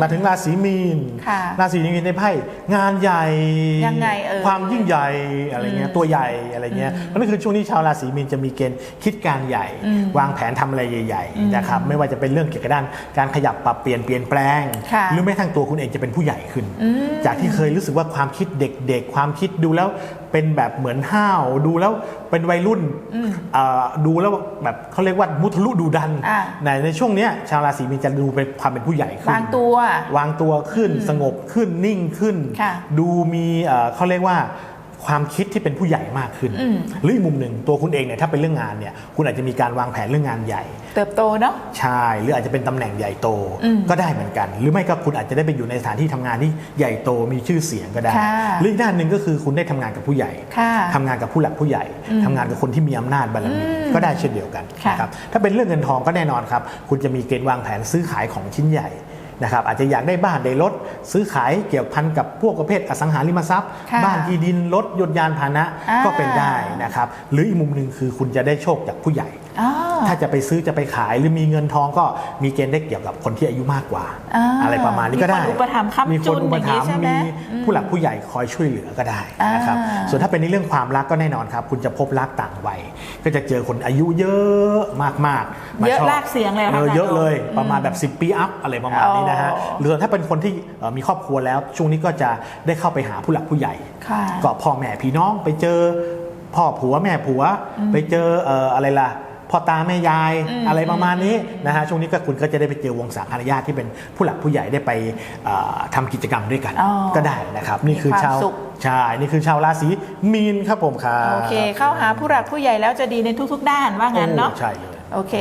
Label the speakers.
Speaker 1: มาถึงราศีมีน
Speaker 2: ค่ะ
Speaker 1: ราศีมีนในไพ่งานใหญ่
Speaker 2: ยังไงเอ่ย
Speaker 1: ความยิ่งใหญ่อะไรเงี้ย
Speaker 2: อืม
Speaker 1: ตัวใหญ่อะไรเงี้ยนั่นคือช่วงนี้ชาวราศีมีนจะมีเกณฑ์คิดการใหญ่
Speaker 2: อืม
Speaker 1: วางแผนทำอะไรใหญ่
Speaker 2: อืม
Speaker 1: ๆนะครับไม่ว่าจะเป็นเรื่องเกี่ยวกับด้านการขยับปรับเปลี่ยนเปลี่ยนแปลง
Speaker 2: ค่ะ
Speaker 1: หรือแม้ทั้งตัวคุณเองจะเป็นผู้ใหญ่ขึ้น
Speaker 2: อืม
Speaker 1: จากที่เคยรู้สึกว่าความคิดเด็กๆ ความคิดดูแล้ว เป็นแบบเหมือนห้าวดูแล้วเป็นวัยรุ่น
Speaker 2: อืม
Speaker 1: เอ่อดูแล้วแบบเขาเรียกว่ามุทะลุดูดัน
Speaker 2: อ่า
Speaker 1: ในในช่วงเนี้ยชาวราศีมีนจะดูเป็นความเป็นผู้ใหญ่ขึ้น
Speaker 2: วางตัว
Speaker 1: วางตัวขึ้นสงบขึ้นนิ่งขึ้น
Speaker 2: ค่ะ
Speaker 1: ดูมีเอ่อเขาเรียกว่า ความคิดที่เป็นผู้ใหญ่มากขึ้น
Speaker 2: อืม
Speaker 1: หรืออีกมุมหนึ่งตัวคุณเองเนี่ยถ้าเป็นเรื่องงานเนี่ยคุณอาจจะมีการวางแผนเรื่องงานใหญ่
Speaker 2: เติบโตเนาะ
Speaker 1: ใช่หรืออาจจะเป็นตำแหน่งใหญ่โต
Speaker 2: อืม
Speaker 1: ก็ได้เหมือนกัน หรือไม่ก็คุณอาจจะได้ไปอยู่ในสถานที่ทำงานที่ใหญ่โตมีชื่อเสียงก็ได้
Speaker 2: ค่ะ
Speaker 1: หรืออีกด้านหนึ่งก็คือคุณได้ทำงานกับผู้ใหญ่
Speaker 2: ค่ะ
Speaker 1: ทำงานกับผู้หลักผู้ใหญ่
Speaker 2: อืม
Speaker 1: ทำงานกับคนที่มีอำนาจบารมี
Speaker 2: อืม
Speaker 1: ก็ได้เช่นเดียวกัน
Speaker 2: ค่ะ
Speaker 1: นะครับถ้าเป็นเรื่องเงินทองก็แน่นอนครับ คุณจะมีเกณฑ์วางแผนซื้อขายของชิ้นใหญ่ นะครับอาจจะอยากได้บ้านได้รถซื้อขายเกี่ยวพันกับพวกประเภทอสังหาริมทรัพย์
Speaker 2: ค่ะ
Speaker 1: บ้านที่ดินรถยนต์ยานพาหนะ
Speaker 2: อ่า
Speaker 1: ก็เป็นได้นะครับหรืออีกมุมหนึ่งคือคุณจะได้โชคจากผู้ใหญ่
Speaker 2: อ๋อ
Speaker 1: ถ้าจะไปซื้อจะไปขายหรือมีเงินทองก็มีเกณฑ์ได้เกี่ยวกับคนที่อายุมากกว่า
Speaker 2: อ่า
Speaker 1: อะไรประมาณนี้ก็ได้
Speaker 2: มีคนอุปถัมภ์ค้ำ
Speaker 1: มีคนอุปถัมภ์
Speaker 2: จุนอย่างนี้ใช่ไหม
Speaker 1: มี
Speaker 2: อืม
Speaker 1: ผู้หลักผู้ใหญ่คอยช่วยเหลือก็ได้นะครับ
Speaker 2: อ่า
Speaker 1: ส่วนถ้าเป็นในเรื่องความรักก็แน่นอนครับ คุณจะพบรักต่างวัยก็จะเจอคนอายุเยอะมากๆมา
Speaker 2: เยอะ
Speaker 1: ชบ
Speaker 2: ลากเสียงเลยเหรอ
Speaker 1: เออ
Speaker 2: คะ
Speaker 1: เยอะเลย
Speaker 2: อืม
Speaker 1: ประมาณแบบ 10 ปีอัพอะไรประมาณนี้นะฮะ
Speaker 2: อ๋อ
Speaker 1: หรือส่วนถ้าเป็นคนที่เอ่อมีครอบครัวแล้ว ช่วงนี้ก็จะได้เข้าไปหาผู้หลักผู้ใหญ่
Speaker 2: ค่ะ
Speaker 1: ก็พ่อแม่พี่น้องไปเจอพ่อผัวแม่ผัวไปเจอเอ่ออะไรล่ะ พ่อตาแม่ยาย
Speaker 2: อืม
Speaker 1: อะไรประมาณนี้นะฮะช่วงนี้ก็คุณก็จะได้ไปเจอวงสาคณะญาติที่เป็นผู้หลักผู้ใหญ่ได้ไปเอ่อทำกิจกรรมด้วยกัน
Speaker 2: อ๋อ
Speaker 1: ก็ได้นะครับ นี่คือ
Speaker 2: มีความ
Speaker 1: ชาว
Speaker 2: สุข
Speaker 1: ใช่นี่คือชาวราศีมีนครับผมครับ
Speaker 2: โอเค เข้าหาผู้หลักผู้ใหญ่แล้วจะดีในทุกๆ ด้านว่างั้นเนาะ
Speaker 1: โอ้ใช่เลย
Speaker 2: โอเค